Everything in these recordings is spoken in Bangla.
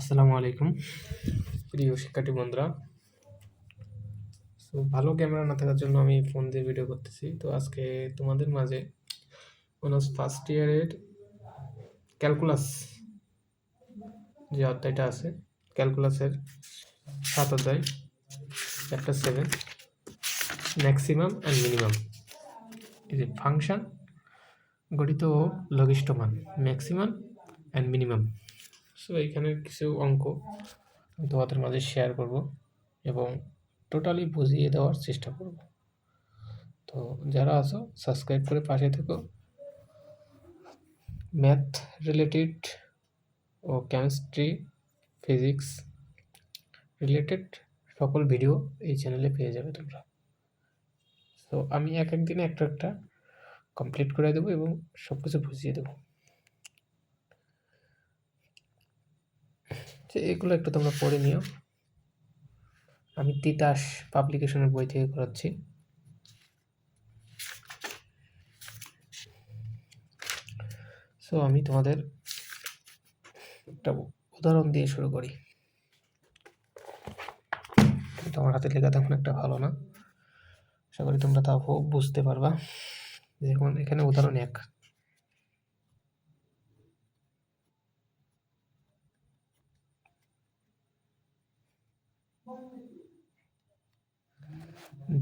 আসসালামু আলাইকুম। প্রিয় শিক্ষার্থী বন্ধুরা, তো ভালো ক্যামেরা না থাকার জন্য আমি ফোন দিয়ে ভিডিও করতেছি। তো আজকে তোমাদের মাঝে অনার্স ফার্স্ট ইয়ারের ক্যালকুলাস যে অধ্যায়টা আছে ক্যালকুলাসের সাত অধ্যায় chapter seven maximum and minimum এই যে ফাংশন গঠিত লঘিষ্ঠ মান ম্যাক্সিমাম অ্যান্ড মিনিমাম সো এইখানের কিছু অঙ্ক আমি তোমাদের মাঝে শেয়ার করব এবং টোটালি বুঝিয়ে দেওয়ার চেষ্টা করব। তো যারা আছো সাবস্ক্রাইব করে পাশে থেকো। ম্যাথ রিলেটেড ও কেমিস্ট্রি ফিজিক্স রিলেটেড সকল ভিডিও এই চ্যানেলে পেয়ে যাবে তোমরা। তো আমি এক এক দিনে একটা একটা কমপ্লিট করে দেবো এবং সব কিছু বুঝিয়ে দেবো। যে এগুলো একটু তোমরা পড়ে নিও। আমি তিতাস পাবলিকেশনের বই থেকে করাচ্ছি। সো আমি তোমাদের একটা উদাহরণ দিয়ে শুরু করি। তোমার হাতে লেখা তেমন একটা ভালো না। আশা করি তোমরা তাও বুঝতে পারবা। যেমন এখানে উদাহরণ এক।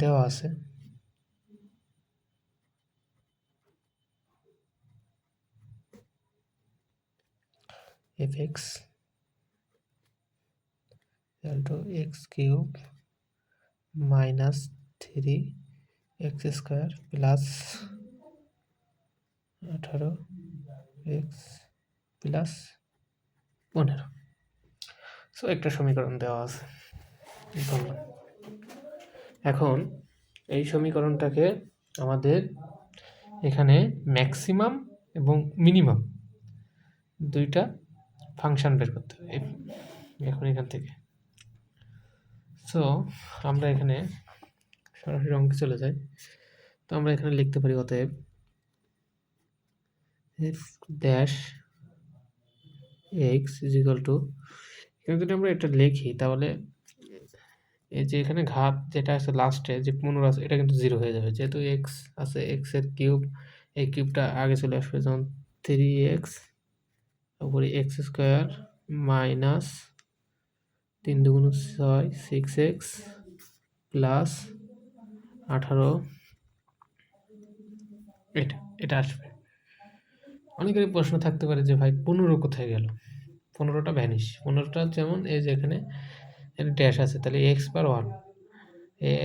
দেওয়া আছে। F X to X cube minus three X square plus আঠারো এক্স প্লাস পনেরো। সো একটা সমীকরণ দেওয়া আছে। ধন্যবাদ। এখন এই সমীকরণটাকে আমাদের এখানে ম্যাক্সিমাম এবং মিনিমাম দুইটা ফাংশন বের করতে হবে। এখন এখান থেকে। সো আমরা এখানে সরাসরি অঙ্কে চলে যাই। তো আমরা এখানে লিখতে পারি অতএব F dash X is to এখানে যদি আমরা এটা লিখি তাহলে এই যে এখানে ঘাত যেটা আছে লাস্টে যে পনেরো আছে, এটা কিন্তু জিরো হয়ে যাবে। যেহেতু এক্স আছে এক্সের কিউব এই কিউবটা আগে চলে আসবে যেমন থ্রি এক্স তারপরে এক্স স্কোয়ার মাইনাস তিন দুগুণ ছয় সিক্স এক্স প্লাস আঠারো। এটা এটা আসবে। অনেকেরই প্রশ্ন থাকতে পারে যে ভাই, পনেরো কোথায় গেল? পনেরোটা ভ্যানিশ পনেরোটা যেমন এই যে এখানে ড্যাশ আছে, তাহলে এক্স বার ওয়ান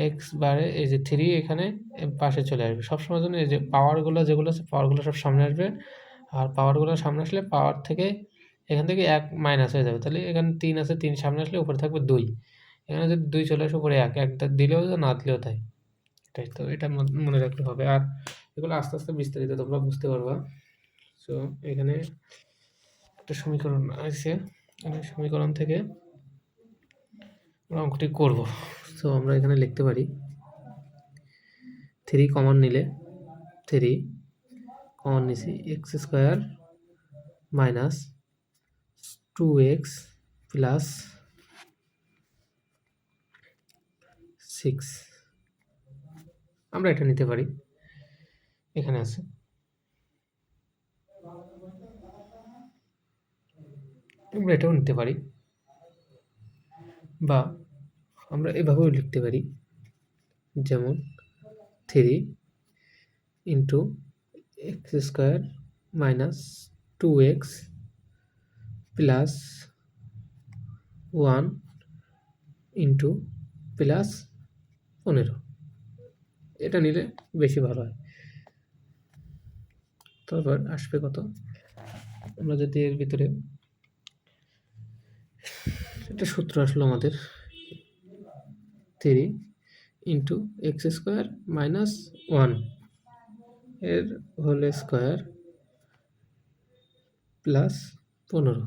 এক্স বারে এই যে থ্রি এখানে পাশে চলে আসবে। সবসময় জন্য এই যে পাওয়ারগুলো যেগুলো আছে পাওয়ারগুলো সব সামনে আসবে। আর পাওয়ারগুলো সামনে আসলে পাওয়ার থেকে এখান থেকে এক মাইনাস হয়ে যাবে। তাহলে এখানে তিন আছে, তিন সামনে আসলে উপরে থাকবে দুই। এখানে যদি দুই চলে আসে, উপরে এক। একটা দিলেও না দিলেও তাই এটাই তো, এটা মনে রাখলে হবে। আর এগুলো আস্তে আস্তে বিস্তারিত তোমরা বুঝতে পারবা। সো এখানে একটা সমীকরণ আছে। সমীকরণ থেকে অঙ্কটি করব। তো আমরা এখানে লিখতে পারি থ্রি কমন নিলে থ্রি কমন নিছি X square minus two X plus six আমরা এটা নিতে পারি। এখানে আছে। আমরা এটাও নিতে পারি। বা আমরা এভাবেও লিখতে পারি। যেমন three into X square minus two X plus one into plus পনেরো। এটা নিলে বেশি ভালো হয়। তারপর আসবে কত? আমরা যদি এর ভিতরে একটা সূত্র আসলো আমাদের। Three into X square minus ওয়ানের হোল স্কোয়ার প্লাস পনেরো।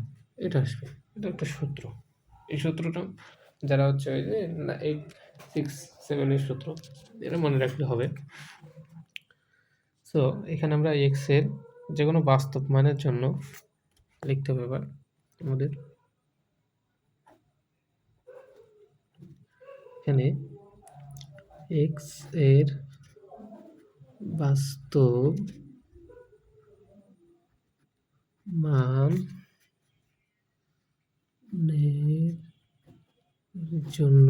এটা আসবে। এটা একটা সূত্র। এই সূত্রটা যারা হচ্ছে ওই যে এইট সিক্স সেভেনের সূত্র এটা মনে রাখলে হবে। সো এখানে আমরা এক্সের যে কোনো বাস্তব মানের জন্য লিখতে হবে এবার আমাদের। এখানে এক্সের বাস্তব মান জন্য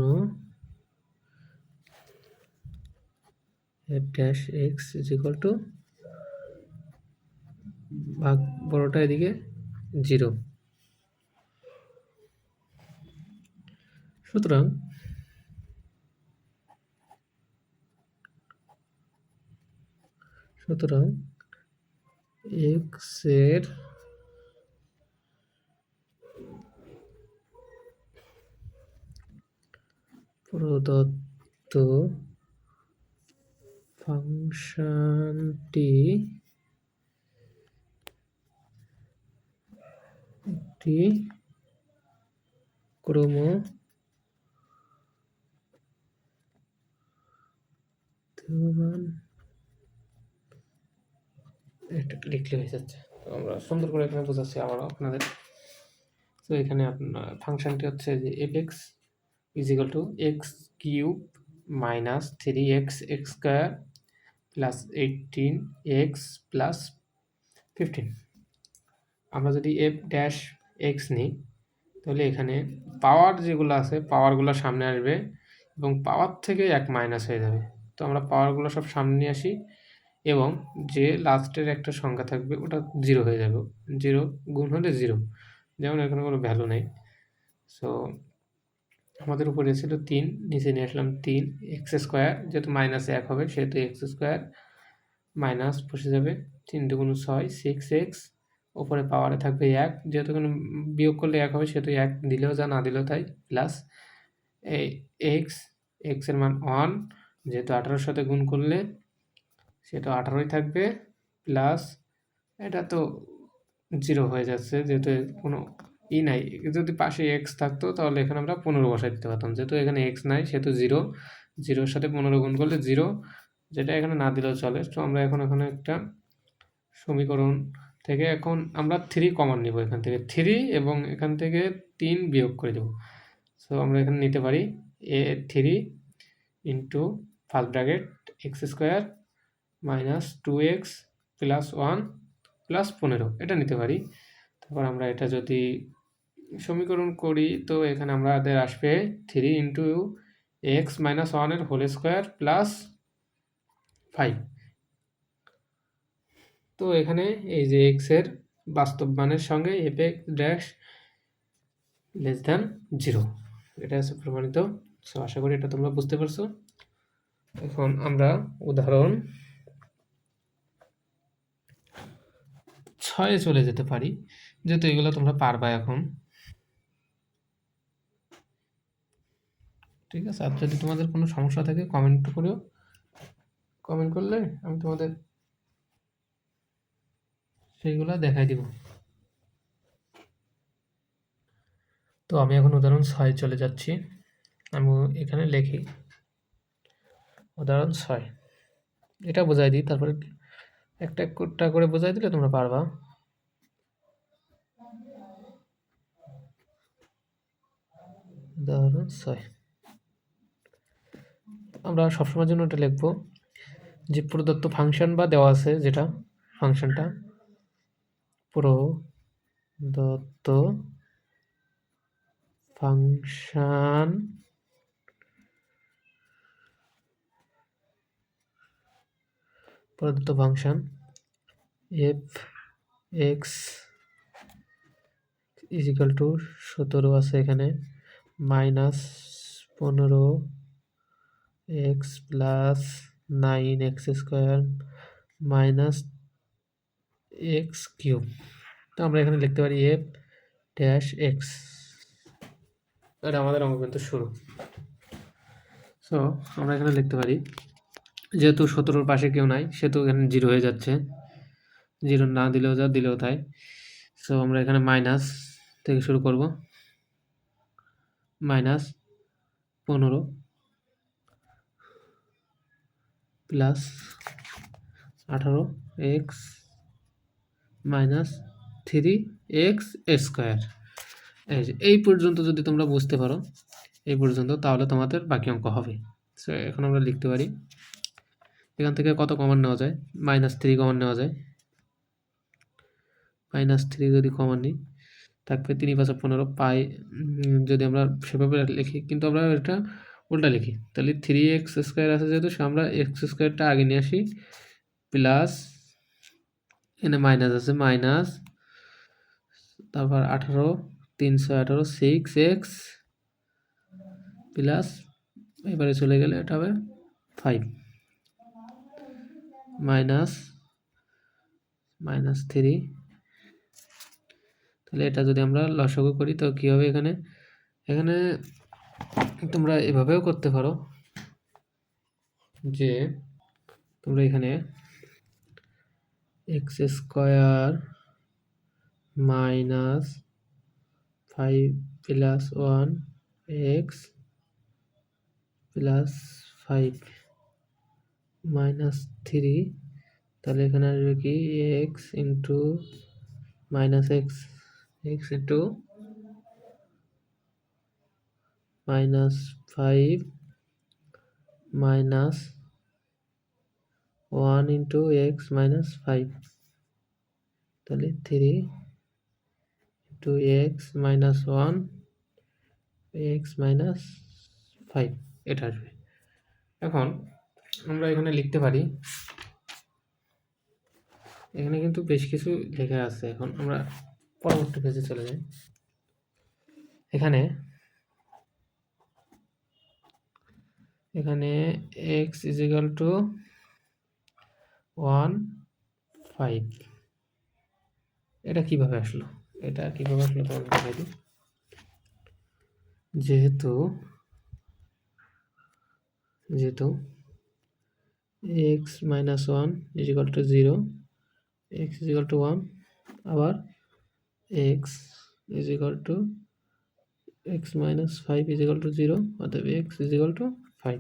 dash X is equal to ভাগ বড়টা এদিকে জিরো সুতরাং সুতরাং এক্সের প্রদত্ত ফাংশনটি একটি ক্রম মান এটা লিখলে হয়ে যাচ্ছে। তো আমরা সুন্দর করে এখানে বোঝাচ্ছি আবার আপনাদের। তো এখানে আপনার ফাংশনটি হচ্ছে যে F X is equal to X cube minus three X X square plus eighteen X plus fifteen আমরা যদি এফ ড্যাশ এক্স নিই, তাহলে এখানে পাওয়ার যেগুলো আছে পাওয়ারগুলো সামনে আসবে এবং পাওয়ার থেকে এক মাইনাস হয়ে যাবে। তো আমরা পাওয়ারগুলো সব সামনে আসি। এবং যে লাস্টের একটা সংখ্যা থাকবে, ওটা জিরো হয়ে যাবে। জিরো গুণ হলে জিরো যেমন এখানে কোনো ভ্যালু নেই। সো আমাদের উপরে ছিল তিন, নিচে নিয়ে আসলাম তিন। এক্স স্কোয়ার যেহেতু মাইনাস এক হবে, সেহেতু এক্স স্কোয়ার মাইনাস বসে যাবে। তিন দুগুণ ছয় সিক্স এক্স ওপরে পাওয়ারে থাকবে এক। যেহেতু কোনো বিয়োগ করলে এক হবে, সেহেতু এক দিলেও যা, না দিলেও তাই প্লাস এই এক্স এক্সের মান ওয়ান যেহেতু আঠারোর সাথে গুণ করলে সেটা আঠারোই থাকবে প্লাস এটা তো জিরো হয়ে যাচ্ছে, যেহেতু কোনো ই নাই। যদি পাশে এক্স থাকতো, তাহলে এখানে আমরা পনেরো বসাই দিতে পারতাম। যেহেতু এখানে এক্স নাই, সেহেতু জিরো জিরোর সাথে পনেরো গুণ করলে জিরো যেটা এখানে না দিলেও চলে। তো আমরা এখন এখানে একটা সমীকরণ থেকে এখন আমরা থ্রি কমন নিব এখান থেকে। থ্রি এবং এখান থেকে তিন বিয়োগ করে দেব। সো আমরা এখানে নিতে পারি এ three into first bracket X square minus two X plus one plus পনেরো, এটা নিতে পারি। তারপর আমরা এটা যদি সমীকরণ করি, তো এখানে আমাদের আসবে থ্রি ইন্টু এক্স মাইনাস ওয়ানের হোল স্কোয়ার প্লাস ফাইভ। তো এখানে এই যে এক্সের বাস্তব মানের সঙ্গে F X dash less than zero এটা হচ্ছে প্রমাণিত। সো আশা করি এটা তোমরা বুঝতে পারছ। এখন আমরা উদাহরণ ছয়ে চলে যেতে পারি, যেহেতু এগুলো তোমরা পারবা এখন। ঠিক আছে, আর যদি তোমাদের কোনো সমস্যা থাকে কমেন্ট করেও। কমেন্ট করলে আমি তোমাদের সেইগুলো দেখাই দিব। তো আমি এখন উদাহরণ ছয় চলে যাচ্ছি। আমি এখানে লিখি, উদাহরণ ছয়। এটা বোঝাই দিই, তারপরে একটা একটা করে বোঝাই দিলে তোমরা পারবা। উদাহরণ ছয়। আমরা সবসময়ের জন্য এটা লিখব যে প্রদত্ত ফাংশন বা দেওয়া আছে যেটা ফাংশনটা প্রদত্ত ফাংশন প্রদত্ত function F X is equal to সতেরো আছে এখানে। মাইনাস পনেরো X plus nine X square minus X cube. তো আমরা এখানে লিখতে পারি এফ ড্যাশ এক্স। এটা আমাদের অঙ্ক কিন্তু শুরু। সো আমরা এখানে লিখতে পারি, যেহেতু সতেরোর পাশে কেউ নাই, সেহেতু এখানে জিরো হয়ে যাচ্ছে। জিরো না দিলেও যা, দিলেও তাই। সো আমরা এখানে মাইনাস থেকে শুরু করব। মাইনাস পনেরো প্লাস আঠারো X minus three X square. এই যে, এই পর্যন্ত যদি তোমরা বুঝতে পারো, এই পর্যন্ত তাহলে তোমাদের বাকি অঙ্ক হবে। সো এখন আমরা লিখতে পারি, এখান থেকে কত কমন নেওয়া যায়? মাইনাস থ্রি কমন নেওয়া যায়। মাইনাস থ্রি যদি কমন নিই থাকবে তিন পাঁচশো পনেরো পাই যদি আমরা সেভাবে লিখি, কিন্তু আমরা এটা উল্টা লিখি। তাহলে থ্রি এক্স স্কোয়ার আছে যেহেতু আমরা এক্স স্কোয়ারটা আগে নিয়ে আসি প্লাস এখানে মাইনাস আছে মাইনাস তারপর আঠারো, তিনশো আঠারো সিক্স এক্স প্লাস এবারে চলে গেলে এটা হবে ফাইভ মাইনাস মাইনাস থ্রি তাহলে এটা যদি আমরা লসাগু করি, তো কী হবে এখানে? এখানে তোমরা এভাবেও করতে পারো যে তোমরা এখানে X square minus five plus one X plus five minus three তাহলে এখানে আসবে কি? X into minus X X into minus five minus one into X minus five তাহলে three into X minus one X minus five এটা আসবে। এখন আমরা এখানে লিখতে পারি, এখানে কিন্তু বেশ কিছু লেখা আছে। এখন আমরা পরবর্তী পেজে চলে যাই। এখানে এখানে X is equal to one five এটা কীভাবে আসলো? এটা কীভাবে আসলো তোমাকে যেহেতু যেহেতু X minus one is equal to zero X is equal to one আবার X is equal to X minus five is equal to zero অর্থাৎ X is equal to five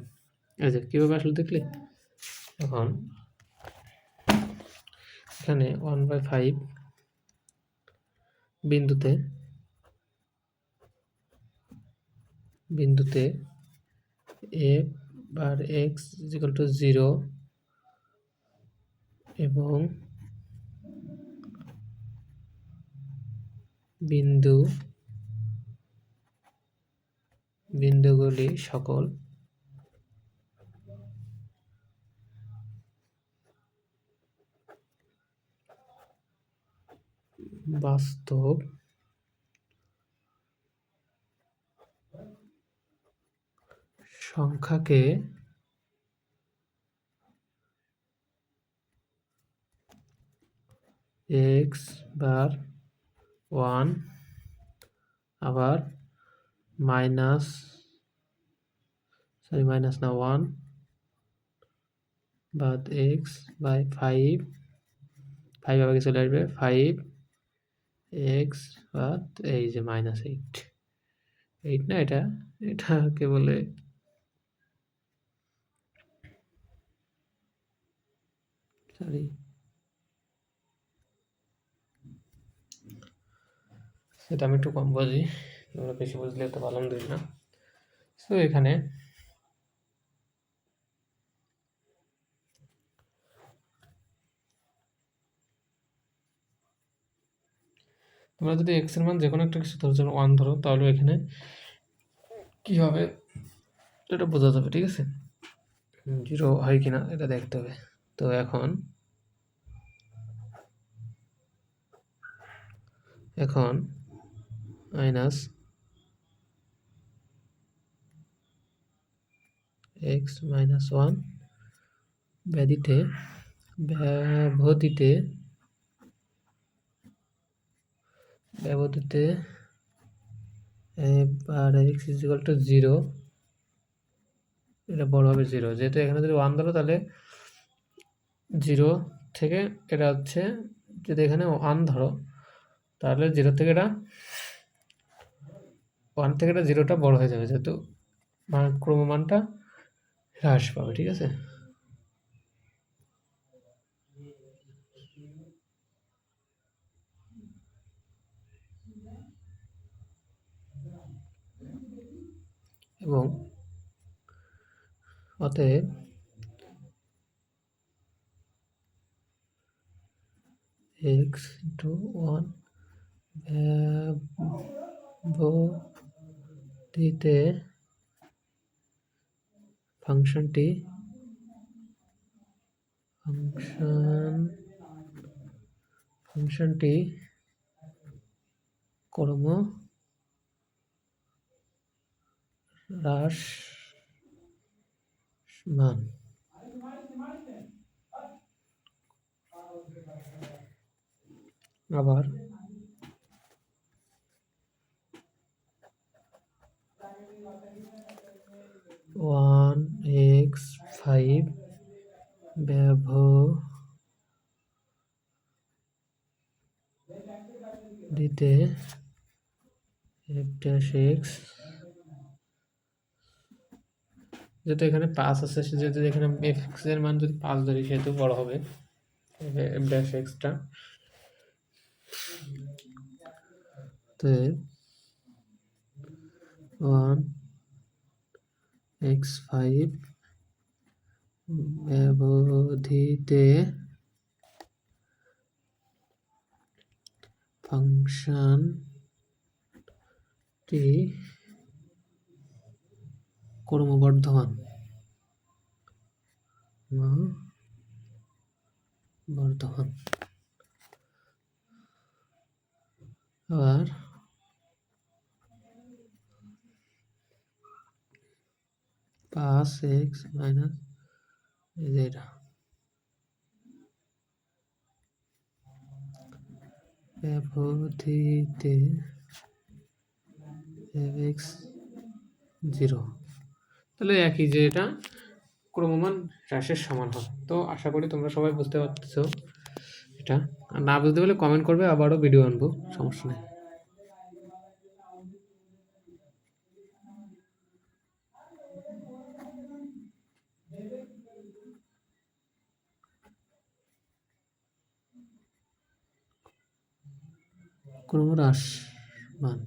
আচ্ছা কীভাবে আসলে দেখলে? এখন এখানে ওয়ান বাই ফাইভ বিন্দুতে বিন্দুতে এ বার X is equal to zero এবং বিন্দু বিন্দুগুলি সকল। বাস্তব। সংখ্যাকে এক্স বার ওয়ান, আবার মাইনাস, সরি, মাইনাস না, ওয়ান, বাদ এক্স বাই ফাইভ ফাইভ আবার চলে আসবে? ফাইভ এক্স বাদ এই যে মাইনাস এইট। এইট না এটা? এটাকে বলে? সরি। সেটা আমি একটু কম বুঝি, তোমরা বেশি বুঝলে তো ভালো দিস না। সো এখানে তোমরা যদি এক্সের মান যে কোনো একটা কিছু ধরো ওয়ান ধরো, তাহলে এখানে কি হবে এটা বোঝা যাবে, ঠিক আছে? জিরো হয় কিনা, এটা দেখতে হবে। তো এখন এখন মাইনাস এক্স মাইনাস ওয়ান ব্যাধিতে ব্যবধিতে ব্যবধিতে আর এক্স টু জিরো এটা বড় হবে জিরো যেহেতু এখানে যদি ওয়ান ধরো, তাহলে জিরো থেকে এটা হচ্ছে, যদি এখানে ওয়ান ধরো, তাহলে জিরো থেকে এটা ওয়ান থেকে এটা জিরোটা বড় হয়ে যাবে, যেহেতু মান ক্রমমানটা হ্রাস পাবে, ঠিক আছে? এবং অতএব এক্স ইন্টু ওয়ান ব্যবধিতে ফাংশনটি ফাংশন ফাংশনটি কর্ম হ্রাস মান। আবার one X five F dash X যেহেতু এখানে পাঁচ আছে যেহেতু এখানে এক্সের মান যদি পাঁচ ধরি, সেহেতু বড় হবে এফ ড্যাশ এক্সটা তো, ওয়ান এক্স ফাইভ ব্যবধিতে ফাংশনটি ক্রমবর্ধমান। বর্ধমান আবার পাঁচ এক্স মাইনাস এটা ব্যবধিতে এক্স জিরো তাহলে একই যে এটা, ক্রমমান হ্রাসের সমান হয়। তো আশা করি তোমরা সবাই বুঝতে পারতেছো এটা। আর না বুঝতে পারলে কমেন্ট করবে, আবারও ভিডিও আনব, সমস্যা নেই। ক্রমহ্রাস মান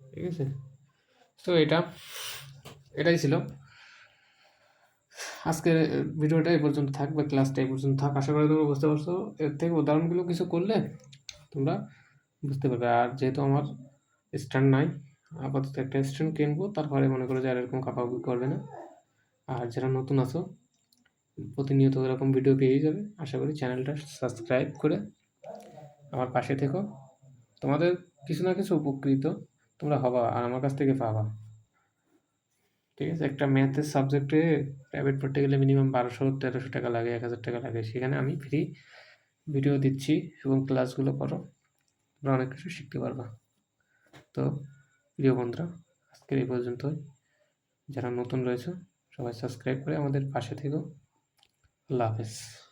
ঠিক আছে? তো এটা, এটাই ছিল। আজকের ভিডিওটা এই পর্যন্ত থাক বা ক্লাসটা এই পর্যন্ত থাক, আশা করি তোমরা বুঝতে পারছ। এর থেকে উদাহরণগুলো কিছু করলে তোমরা বুঝতে পারবে। আর যেহেতু আমার স্ট্যান্ড নাই, আপাতত একটা স্ট্যান্ড কিনবো, তারপরে মনে করো যে আর এরকম কাপাকুপি করবে না। আর যারা নতুন আছো, প্রতিনিয়ত এরকম ভিডিও পেয়ে যাবে। আশা করি চ্যানেলটা সাবস্ক্রাইব করে আমার পাশে থেকো। তোমাদের কিছু না কিছু উপকৃত। তোমরা হবা আর আমার কাছ থেকে পাবা। ঠিক আছে? একটা ম্যাথের সাবজেক্টে প্রাইভেট পড়তে গেলে মিনিমাম বারোশো, তেরোশো টাকা লাগে, এক হাজার টাকা লাগে। সেখানে আমি ফ্রি ভিডিও দিচ্ছি এবং ক্লাসগুলো করো। তোমরা অনেক কিছু শিখতে পারবা। তো প্রিয় বন্ধুরা, আজকের এই পর্যন্তই। যারা নতুন রয়েছে, সবাই সাবস্ক্রাইব করে আমাদের পাশে থেকো। আল্লাহ হাফেজ।